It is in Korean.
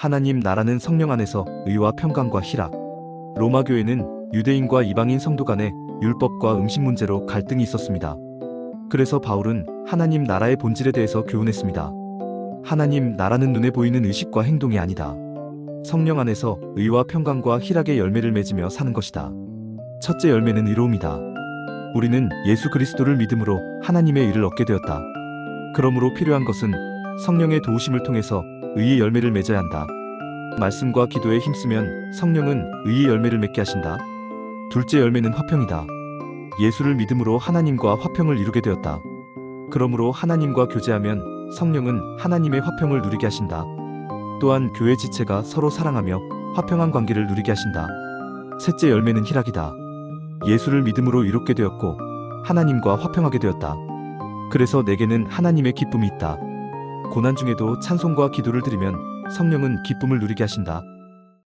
하나님 나라는 성령 안에서 의와 평강과 희락. 로마 교회는 유대인과 이방인 성도 간의 율법과 음식 문제로 갈등이 있었습니다. 그래서 바울은 하나님 나라의 본질에 대해서 교훈했습니다. 하나님 나라는 눈에 보이는 의식과 행동이 아니다. 성령 안에서 의와 평강과 희락의 열매를 맺으며 사는 것이다. 첫째 열매는 의로움이다. 우리는 예수 그리스도를 믿음으로 하나님의 의를 얻게 되었다. 그러므로 필요한 것은 성령의 도우심을 통해서 의의 열매를 맺어야 한다. 말씀과 기도에 힘쓰면 성령은 의의 열매를 맺게 하신다. 둘째 열매는 화평이다. 예수를 믿음으로 하나님과 화평을 이루게 되었다. 그러므로 하나님과 교제하면 성령은 하나님의 화평을 누리게 하신다. 또한 교회 지체가 서로 사랑하며 화평한 관계를 누리게 하신다. 셋째 열매는 희락이다. 예수를 믿음으로 이롭게 되었고 하나님과 화평하게 되었다. 그래서 내게는 하나님의 기쁨이 있다. 고난 중에도 찬송과 기도를 드리면 성령은 기쁨을 누리게 하신다.